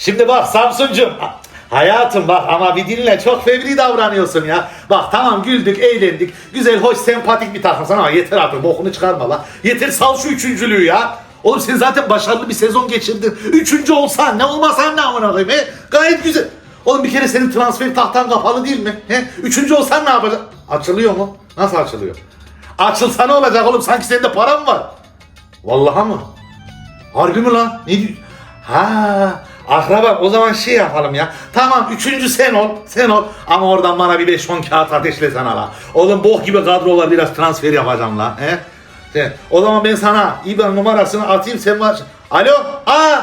Şimdi bak Samsuncuğum. Hayatım bak ama bir dinle çok fevri davranıyorsun ya. Bak tamam güldük, eğlendik. Güzel, hoş, sempatik bir takımsın ama yeter artık bokunu çıkarma la. Yeter sal şu üçüncülüğü ya. Oğlum sen zaten başarılı bir sezon geçirdin. Üçüncü olsan ne olmasan ne amına koyayım he? Gayet güzel. Oğlum bir kere senin transfer tahtan kapalı değil mi? He? Üçüncü olsan ne yapacaksın? Açılıyor mu? Nasıl açılıyor? Açılsa ne olacak oğlum? Sanki senin de paran var. Vallahi mı? Harbi mi lan? Ne diyor? Ha, akraba o zaman şey yapalım ya. Tamam üçüncü sen ol, sen ol. Ama oradan bana bir 5-10 kağıt ateşlesene la. Oğlum bok gibi kadrolar biraz transfer yapacağım la. He? Sen- O zaman ben sana İBAN numarasını atayım sen var. Alo? Aa!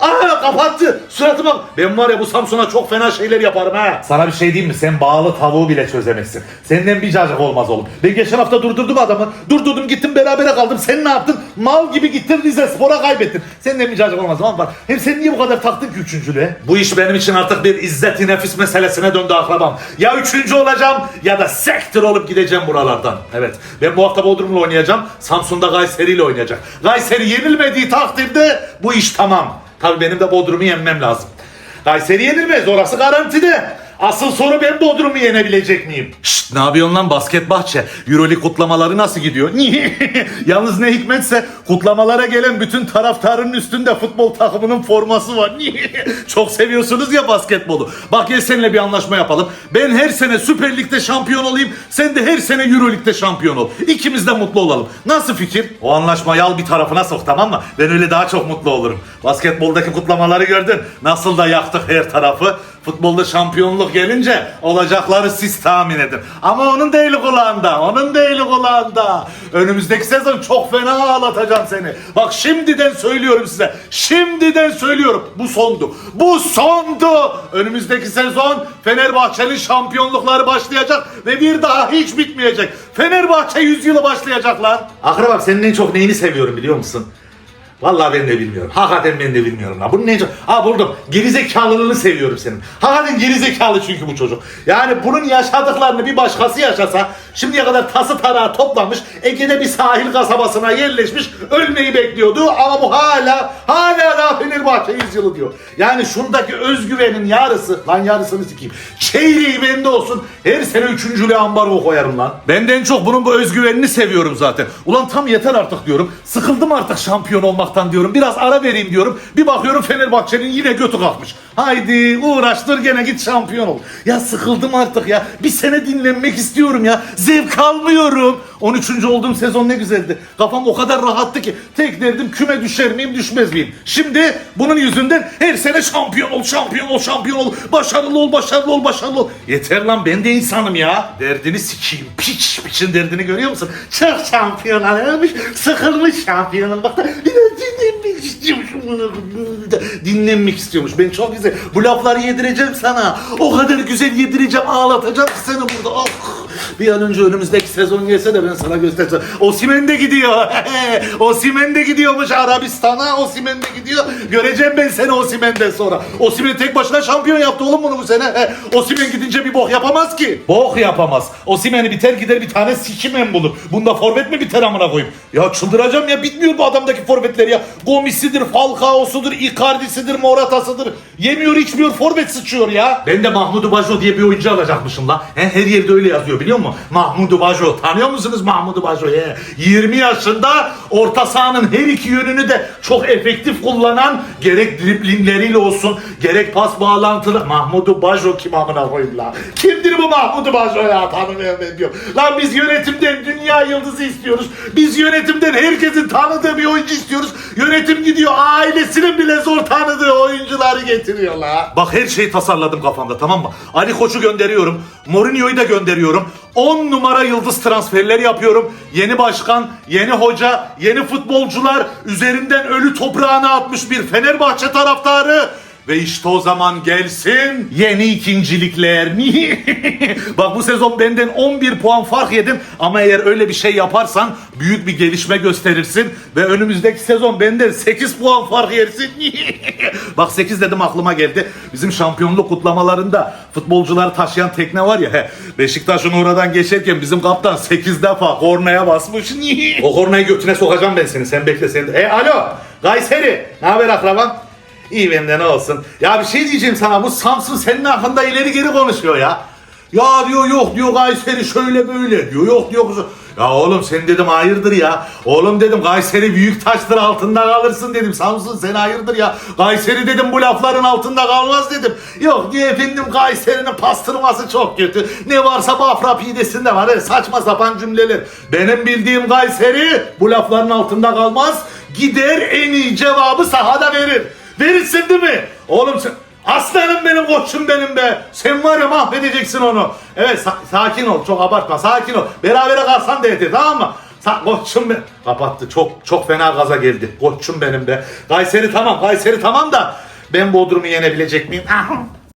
Aa kapattı. Suratıma. Ben var ya bu Samsun'a çok fena şeyler yaparım ha. Sana bir şey diyeyim mi? Sen bağlı tavuğu bile çözemezsin. Senden bir cacık olmaz oğlum. Ben geçen hafta durdurdum adamı. Durdurdum gittim berabere kaldım. Sen ne yaptın? Mal gibi gittin Rize Spor'a kaybettin. Senden bir cacık olmaz ama bak. Hem sen niye bu kadar taktın ki üçüncülüğe? Bu iş benim için artık bir izzeti nefis meselesine döndü akrabam. Ya üçüncü olacağım ya da sektör olup gideceğim buralardan. Evet. Ben bu hafta Bodrum'la oynayacağım. Samsun'da Kayseri ile oynayacak. Kayseri yenilmediği takdirde bu iş tamam. Tabii benim de Bodrum'u yenmem lazım. Kayseri yenilmez orası garantide. Asıl soru ben Bodrum'u yenebilecek miyim? Şşt ne yapıyorsun lan basket bahçe? Euroleague kutlamaları nasıl gidiyor? Yalnız ne hikmetse kutlamalara gelen bütün taraftarın üstünde futbol takımının forması var. Çok seviyorsunuz ya basketbolu. Bak gel seninle bir anlaşma yapalım. Ben her sene Süper Lig'de şampiyon olayım. Sen de her sene Euroleague'de şampiyon ol. İkimiz de mutlu olalım. Nasıl fikir? O anlaşmayı al bir tarafına sok tamam mı? Ben öyle daha çok mutlu olurum. Basketboldaki kutlamaları gördün. Nasıl da yaktık her tarafı. Futbolda şampiyonluk gelince olacakları siz tahmin edin. Ama onun değil kulağında. Onun değil kulağında. Önümüzdeki sezon çok fena ağlatacağım seni. Bak şimdiden söylüyorum size. Şimdiden söylüyorum. Bu sondu. Bu sondu. Önümüzdeki sezon Fenerbahçe'nin şampiyonlukları başlayacak ve bir daha hiç bitmeyecek. Fenerbahçe yüzyılı başlayacak lan. Akrabam senin en çok neyini seviyorum biliyor musun? Vallahi ben de bilmiyorum. Hakikaten ben de bilmiyorum lan. Bunun ne. Aa buldum. Gerizekalılığını seviyorum senin. Hakikaten gerizekalı çünkü bu çocuk. Yani bunun yaşadıklarını bir başkası yaşasa şimdiye kadar tası tarağı toplamış Ege'de bir sahil kasabasına yerleşmiş ölmeyi bekliyordu ama bu hala hala daha Fenerbahçe yüzyılı diyor. Yani şundaki özgüvenin yarısı lan yarısını sikeyim. Çeyreği bende olsun her sene üçüncülüğe ambargo koyarım lan. Benden çok bunun bu özgüvenini seviyorum zaten. Ulan tam yeter artık diyorum. Sıkıldım artık şampiyon olmaktan diyorum. Biraz ara vereyim diyorum. Bir bakıyorum Fenerbahçe'nin yine götü kalkmış. Haydi uğraş dur gene git şampiyon ol. Ya sıkıldım artık ya. Bir sene dinlenmek istiyorum ya. Zevk almıyorum. 13. olduğum sezon ne güzeldi. Kafam o kadar rahattı ki. Tek derdim küme düşer miyim düşmez miyim. Şimdi bunun yüzünden her sene şampiyon ol, şampiyon ol, şampiyon ol. Başarılı ol, başarılı ol, başarılı ol. Yeter lan ben de insanım ya. Derdini sikeyim. Piç piçin derdini görüyor musun? Çok şampiyon olmuş. Sıkılmış şampiyonum. Bak biraz dinlenmek istiyormuş. Dinlenmek istiyormuş. Ben çok güzel. Bu lafları yedireceğim sana. O kadar güzel yedireceğim. Ağlatacağım seni burada. Oh. Bir an önce önümüzdeki sezon gelse de ben sana göstereceğim. Osimen de gidiyor. Osimen de gidiyormuş Arabistan'a. Osimen de gidiyor. Göreceğim ben seni Osimen'den sonra. Osimen tek başına şampiyon yaptı oğlum bunu bu sene. Osimen gidince bir bok yapamaz ki. Bok yapamaz. Osimen'i biter gider bir tane sikimen bulur. Bunda forvet mi biter amına koyayım? Ya çıldıracağım ya bitmiyor bu adamdaki forvetler ya. Gomisidir, Falcao'sudur, Icardi'sidir, Morata'sıdır. Yemiyor içmiyor forvet sıçıyor ya. Ben de Mahmudu Bajo diye bir oyuncu alacakmışım la. He, her yerde öyle yazıyor biliyor musun? Mahmudu Bajo. Tanıyor musunuz Mahmudu Bajo'yu? 20 yaşında orta sahanın her iki yönünü de çok efektif kullanan gerek driplingleriyle olsun gerek pas bağlantılı. Mahmudu Bajo kim amına koyayım la? Kimdir bu Mahmudu Bajo ya tanımıyorum ben diyor. Lan biz yönetimden dünya yıldızı istiyoruz. Biz yönetimden herkesin tanıdığı bir oyuncu istiyoruz. Yönetim gidiyor ailesinin bile zor tanıdığı oyuncuları getiriyor la. Bak her şeyi tasarladım kafamda tamam mı? Ali Koç'u gönderiyorum. Mourinho'yu da gönderiyorum. 10 numara yıldız transferleri yapıyorum. Yeni başkan, yeni hoca, yeni futbolcular, üzerinden ölü toprağına atmış bir Fenerbahçe taraftarı. Ve işte o zaman gelsin yeni ikincilikler. Bak bu sezon benden 11 puan fark yedim ama eğer öyle bir şey yaparsan büyük bir gelişme gösterirsin ve önümüzdeki sezon benden 8 puan fark yersin. Bak 8 dedim aklıma geldi. Bizim şampiyonluk kutlamalarında futbolcuları taşıyan tekne var ya. Beşiktaş'ın oradan geçerken bizim kaptan 8 defa kornaya basmış. o kornayı götüne sokacağım ben seni. Sen bekle sen. de. E alo. Kayseri. Ne haber akraban? İyi bende ne olsun. Ya bir şey diyeceğim sana bu Samsun senin hakkında ileri geri konuşuyor ya. Ya diyor yok diyor Kayseri şöyle böyle diyor yok diyor kuzum. Ya oğlum sen dedim hayırdır ya. Oğlum dedim Kayseri büyük taştır altında kalırsın dedim. Samsun sen hayırdır ya. Kayseri dedim bu lafların altında kalmaz dedim. Yok diyor efendim Kayseri'nin pastırması çok kötü. Ne varsa Bafra pidesinde var. He, saçma sapan cümleler. Benim bildiğim Kayseri bu lafların altında kalmaz. Gider en iyi cevabı sahada verir. Verirsin değil mi? Oğlum sen... Aslanım benim koçum benim be. Sen var ya mahvedeceksin onu. Evet sa- sakin ol çok abartma sakin ol. Berabere kalsan da yeter tamam mı? Sa koçum ben. Kapattı çok çok fena gaza geldi. Koçum benim be. Kayseri tamam Kayseri tamam da ben Bodrum'u yenebilecek miyim?